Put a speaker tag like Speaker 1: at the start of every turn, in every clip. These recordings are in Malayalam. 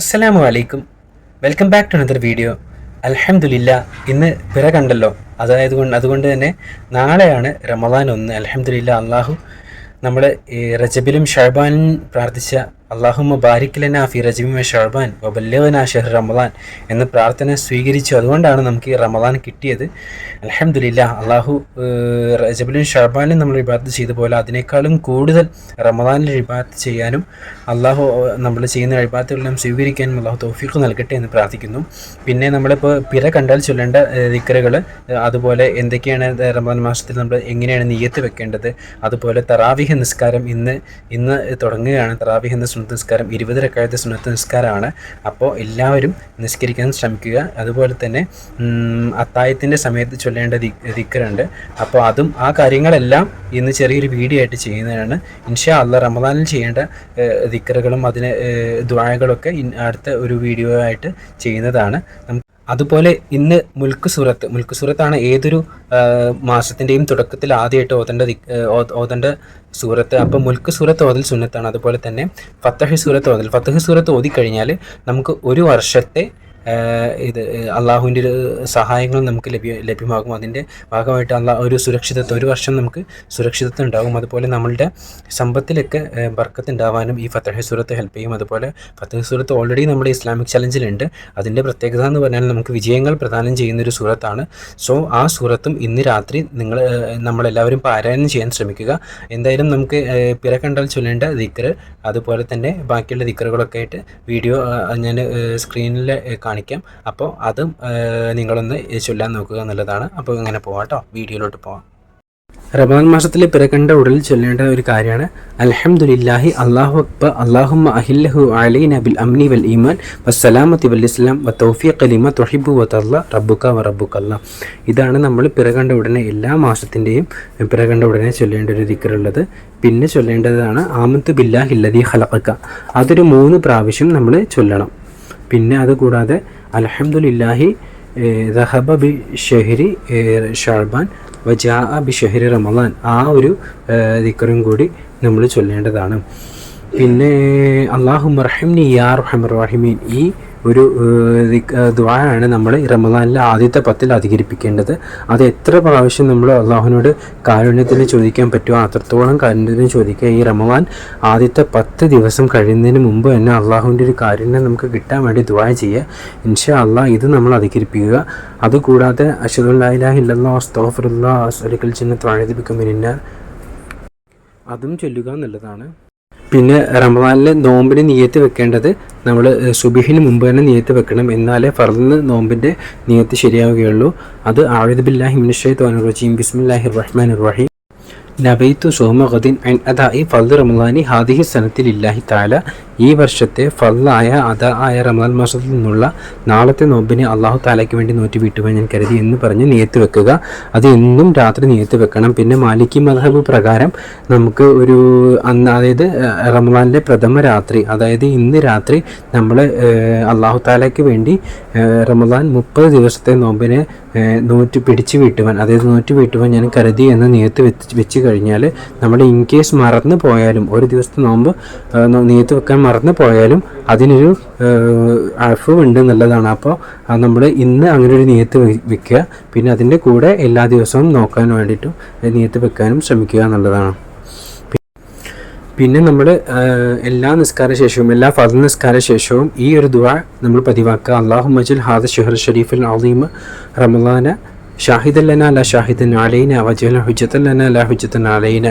Speaker 1: അസ്സലാമു അലൈക്കും welcome back to another video അൽഹംദുലില്ല ഇന്ന് പിറ കണ്ടല്ലോ. അതായത് കൊണ്ട് അതുകൊണ്ട് തന്നെ നാളെയാണ് റമദാൻ ഒന്ന്. അലഹമുല്ല അള്ളാഹു നമ്മൾ റജബിലും ഷഹബാനും പ്രാർത്ഥിച്ച അള്ളാഹുമ്മ ബാരിക്കലന ഫി റജബിമ ഷർബാൻ വബല്ലവന ഷെഹർ റമദാൻ എന്ന പ്രാർത്ഥന സ്വീകരിച്ചു. അതുകൊണ്ടാണ് നമുക്ക് ഈ റമദാൻ കിട്ടിയത്. അലഹമില്ല അള്ളാഹു റജബിലും ഷഹബാനിലും നമ്മൾ ഇബാദത്ത് ചെയ്ത പോലെ അതിനേക്കാളും കൂടുതൽ റമദാനിൽ ഇബാദത്ത് ചെയ്യാനും അള്ളാഹു നമ്മൾ ചെയ്യുന്ന ഇബാദത്തുകളെല്ലാം സ്വീകരിക്കാനും അള്ളാഹു തൗഫീഖ് നൽകട്ടെ എന്ന് പ്രാർത്ഥിക്കുന്നു. പിന്നെ നമ്മളിപ്പോൾ പിറ കണ്ടാൽ ചൊല്ലേണ്ട ദിക്കറുകൾ അതുപോലെ എന്തൊക്കെയാണ് റമദാൻ മാസത്തിൽ നമ്മൾ എങ്ങനെയാണ് നീയത്ത് വെക്കേണ്ടത് അതുപോലെ തറാവിഹ നിസ്കാരം ഇന്ന് ഇന്ന് തുടങ്ങുകയാണ് തറാവിഹ് എന്ന സുന്നത്ത് നിസ്കാരം ഇരുപത് രക്കായത്തെ സുന്നത്ത് നിസ്കാരമാണ്. അപ്പോൾ എല്ലാവരും നിസ്കരിക്കാൻ ശ്രമിക്കുക. അതുപോലെ തന്നെ അത്തായത്തിന്റെ സമയത്ത് ചൊല്ലേണ്ട ദിക്കറുണ്ട് അപ്പോൾ അതും ആ കാര്യങ്ങളെല്ലാം ഇന്ന് ചെറിയൊരു വീഡിയോ ആയിട്ട് ചെയ്യുന്നതാണ്. ഇൻഷാ അല്ല റമദാനിൽ ചെയ്യേണ്ട ദിക്കറുകളും അതിന് ദ്വായകളൊക്കെ അടുത്ത ഒരു വീഡിയോ ആയിട്ട് ചെയ്യുന്നതാണ്. നമുക്ക് അതുപോലെ ഇന്ന് മുൽക്ക് സൂറത്ത് മുൽക്ക് സൂറത്താണ് ഏതൊരു മാസത്തിന്റെയും തുടക്കത്തിൽ ആദ്യമായിട്ട് ഓതേണ്ട ഓതേണ്ട സൂറത്ത് അപ്പോൾ മുൽക്ക് സൂറത്ത് ഓതൽ സുന്നത്താണ്. അതുപോലെ തന്നെ ഫത്തഹ് സൂറത്ത് ഓതൽ. ഫത്തഹ് സൂറത്ത് ഓതിക്കഴിഞ്ഞാൽ നമുക്ക് ഒരു വർഷത്തെ ഇത് അള്ളാഹുവിന്റെ ഒരു സഹായങ്ങൾ നമുക്ക് ലഭ്യ ലഭ്യമാകും. അതിന്റെ ഭാഗമായിട്ട് അള്ളാ ഒരു സുരക്ഷിതത്വം ഒരു വർഷം നമുക്ക് സുരക്ഷിതത്വം ഉണ്ടാകും. അതുപോലെ നമ്മളുടെ സമ്പത്തിലൊക്കെ ബർക്കത്ത് ഉണ്ടാവാനും ഈ ഫത്തഹ സൂറത്ത് ഹെൽപ്പ് ചെയ്യും. അതുപോലെ ഫത്തഹ സൂറത്ത് ഓൾറെഡി നമ്മുടെ ഇസ്ലാമിക് ചലഞ്ചിലുണ്ട്. അതിന്റെ പ്രത്യേകത എന്ന് പറഞ്ഞാൽ നമുക്ക് വിജയങ്ങൾ പ്രദാനം ചെയ്യുന്ന ഒരു സൂറത്താണ്. സോ ആ സൂറത്തും ഇന്ന് രാത്രി നിങ്ങൾ നമ്മളെല്ലാവരും പാരായണം ചെയ്യാൻ ശ്രമിക്കുക. എന്തായാലും നമുക്ക് പിറ കണ്ടാൽ ചൊല്ലേണ്ട ദിക്കറ് അതുപോലെ തന്നെ ബാക്കിയുള്ള ദിക്കറുകളൊക്കെ ആയിട്ട് വീഡിയോ ഞാൻ സ്ക്രീനിൽ കാണിക്കാം. അപ്പോൾ അതും നിങ്ങളൊന്ന് ചൊല്ലാൻ നോക്കുക എന്നുള്ളതാണ്. അപ്പോൾ ഇങ്ങനെ പോവാം കേട്ടോ. വീഡിയോയിലോട്ട് പോവാം. റമദാൻ മാസത്തിലെ പിറകണ്ട ഉടൽ ചൊല്ലേണ്ട ഒരു കാര്യമാണ്. അലഹമുല്ലാഹി അള്ളാഹു അക്ബർ. അല്ലാഹുമ്മ അഹില്ലഹു അലൈന ബിൽ അംനി വൽ ഈമാൻ വസ്സലാമത്തി വൽ ഇസ്ലാം വ തൗഫിയ ലിമ തൊഹിബു വ തല്ല റബ്ബുക വ റബ്ബുക്കല്ല ഇതാണ് നമ്മൾ പിറകണ്ട ഉടനെ എല്ലാ മാസത്തിന്റെയും പിറകണ്ട ഉടനെ ചൊല്ലേണ്ട ഒരു ദിക്കറുള്ളത് പിന്നെ ചൊല്ലേണ്ടതാണ് ആമത്ത് ബില്ലാഹി ഹലക്ക അതൊരു മൂന്ന് പ്രാവശ്യം നമ്മൾ ചൊല്ലണം. പിന്നെ അതുകൂടാതെ അലഹമുല്ലാഹി റഹബ ബി ഷെഹരി ഷാൾബാൻ വജാ ബി ഷെഹരി റമദാൻ. ആ ഒരു ദിക്കറും കൂടി നമ്മൾ ചൊല്ലേണ്ടതാണ്. പിന്നെ അള്ളാഹു മർഹിംനി യാ റഹിമീൻ ഈ ഒരു ദ്വായാണ് നമ്മൾ റമദാനിലെ ആദ്യത്തെ പത്തിൽ അധികരിപ്പിക്കേണ്ടത്. അത് എത്ര പ്രാവശ്യം നമ്മൾ അള്ളാഹുവിനോട് കാരുണ്യത്തിന് ചോദിക്കാൻ പറ്റുമോ അത്രത്തോളം കാരുണ്യത്തിന് ചോദിക്കുക ഈ റമദാൻ ആദ്യത്തെ പത്ത് ദിവസം കഴിയുന്നതിന് മുമ്പ് തന്നെ അള്ളാഹുവിന്റെ ഒരു കാരുണ്യം നമുക്ക് കിട്ടാൻ വേണ്ടി ദ്വാ ചെയ്യുക. ഇൻഷാ അള്ളാഹ് ഇത് നമ്മൾ അധികരിപ്പിക്കുക. അതുകൂടാതെ അഷദുല്ലാ ഇല്ലാ അസ്തോഫറുല്ലാ അസ്ലിക്കൽ ചിന്ന ത്വാഴതിപ്പിക്കുമ്പോൾ അതും ചൊല്ലുക എന്നുള്ളതാണ്. പിന്നെ റമദാനിലെ നോമ്പിന് നിയത്ത് വെക്കേണ്ടത് നമ്മൾ സുബിഹിന് മുമ്പ് തന്നെ നിയത്ത് വെക്കണം. എന്നാലേ ഫർദിന് നോമ്പിന്റെ നിയത്ത് ശരിയാവുകയുള്ളൂ. അത് ആയുദ്ബില്ലാഹി മിനിഷൈത്ത് റജീം. ബിസ്മില്ലാഹി റഹ്മാൻ റഹീം. നബൈത്തു സോമഗദിൻ അൻ അദായി ഫൽ റമദാനി ഹാദിഹി സനത്തിലില്ലാഹി താല ഈ വർഷത്തെ ഫല്ലായ അദ ആയ റമദാൻ മാസത്തിൽ നിന്നുള്ള നാളത്തെ നോമ്പിനെ അള്ളാഹു താലയ്ക്ക് വേണ്ടി നോറ്റി വീട്ടുവാൻ ഞാൻ കരുതി എന്ന് പറഞ്ഞ് നിയത്ത് വെക്കുക. അത് എന്നും രാത്രി നിയത്ത് വെക്കണം. പിന്നെ മാലിക്കി മധബ് പ്രകാരം നമുക്ക് ഒരു അന്ന് അതായത് ഏഹ്, റമദാനിലെ പ്രഥമ രാത്രി അതായത് ഇന്ന് രാത്രി നമ്മൾ അള്ളാഹു താലയ്ക്ക് വേണ്ടി റമലാൻ മുപ്പത് ദിവസത്തെ നോമ്പിനെ നോറ്റ് പിടിച്ചു വീട്ടുവാൻ അതായത് നോറ്റ് വീട്ടുവാൻ ഞാൻ കരുതി എന്ന് നിയത്ത് വെച്ച് വെച്ച് കഴിഞ്ഞാൽ നമ്മൾ ഇൻ കേസ് മറന്നു പോയാലും ഒരു ദിവസത്തെ നോമ്പ് നിയത്ത് വെക്കാൻ മറന്നു പോയാലും അതിനൊരു അഴഫ് ഉണ്ട് എന്നുള്ളതാണ്. അപ്പോൾ നമ്മൾ ഇന്ന് അങ്ങനെ ഒരു നിയത്ത് വെക്കുക പിന്നെ അതിന്റെ കൂടെ എല്ലാ ദിവസവും നോക്കാൻ വേണ്ടിയിട്ടും നിയത്ത് വെക്കാനും ശ്രമിക്കുക എന്നുള്ളതാണ്. പിന്നെ നമ്മൾ എല്ലാ നിസ്കാര ശേഷവും എല്ലാ ഫർദ് നിസ്കാര ശേഷവും ഈ ഒരു ദുആ നമ്മൾ പതിവാക്കുക. അള്ളാഹു മജുൽ ഹാദ ഷുഹർ ഷരീഫുൽ അലീം റമദാന ഷാഹിദ് അല്ലാ ല ഷാഹിദൻ അലൈന വജൽ ഹുജത്തൻ ലന ല ഹുജത്തൻ അലൈന.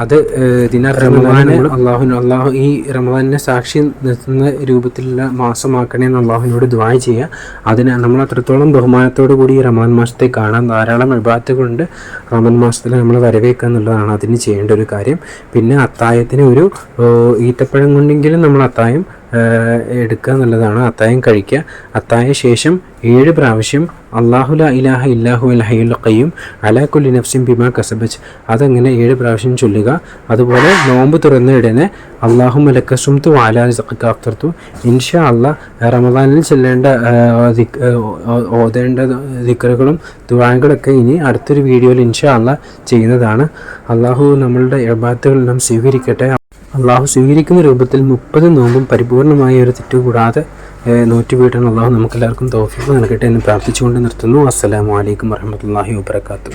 Speaker 1: അത് ഏഹ്, ദിന റമദാന് അള്ളാഹു അള്ളാഹു ഈ റമദാനിനെ സാക്ഷി നിർത്തുന്ന രൂപത്തിലുള്ള മാസമാക്കണേ എന്ന് അള്ളാഹുവിനോട് ദ്വായ ചെയ്യുക. അതിന് നമ്മൾ അത്രത്തോളം ബഹുമാനത്തോടു കൂടി ഈ റമദാൻ മാസത്തെ കാണാൻ ധാരാളം വിഭാഗത്തുകളുണ്ട് റമദാൻ മാസത്തിൽ നമ്മൾ വരവേക്കുക എന്നുള്ളതാണ് അതിന് ചെയ്യേണ്ട ഒരു കാര്യം. പിന്നെ അത്തായത്തിന് ഒരു ഈറ്റപ്പഴം ഈത്തപ്പഴം കൊണ്ടെങ്കിലും നമ്മൾ അത്തായം എടുക്കുക എന്നുള്ളതാണ് അത്തായം കഴിക്കുക. അത്തായ ശേഷം ഏഴ് പ്രാവശ്യം അള്ളാഹു ലാ ഇലാഹ ഇല്ലാഹു അൽ ഹയ്യുൽ അലാ കുല്ലി നഫ്സിൻ ബിമാ കസബച്ച് അതങ്ങനെ ഏഴ് പ്രാവശ്യം ചൊല്ലുക. അതുപോലെ നോമ്പ് തുറന്ന ഉടനെ അള്ളാഹു മലക്കസുംതു ആലാൻ കാത്തർത്തു ഇൻഷാ അള്ളാഹ് റമദാനിൽ ചെല്ലേണ്ട ഓതേണ്ട ദിക്കറുകളും ദുബായകളൊക്കെ ഇനി അടുത്തൊരു വീഡിയോയിൽ ഇൻഷാ അള്ളാഹ് ചെയ്യുന്നതാണ്. അള്ളാഹു നമ്മളുടെ എബാത്തുകളെല്ലാം സ്വീകരിക്കട്ടെ. അള്ളാഹു സ്വീകരിക്കുന്ന രൂപത്തിൽ മുപ്പത് നോമ്പും പരിപൂർണമായ ഒരു തെറ്റ് കൂടാതെ വീട്ടാൻ അള്ളാഹു നമുക്കെല്ലാവർക്കും തോഫിക്ക് നൽകട്ടെ എന്ന് പ്രാർത്ഥിച്ചുകൊണ്ട് നിർത്തുന്നു. അസ്സലാമു അലൈക്കും വറഹമത്തല്ലാഹി വാബർക്കാത്തു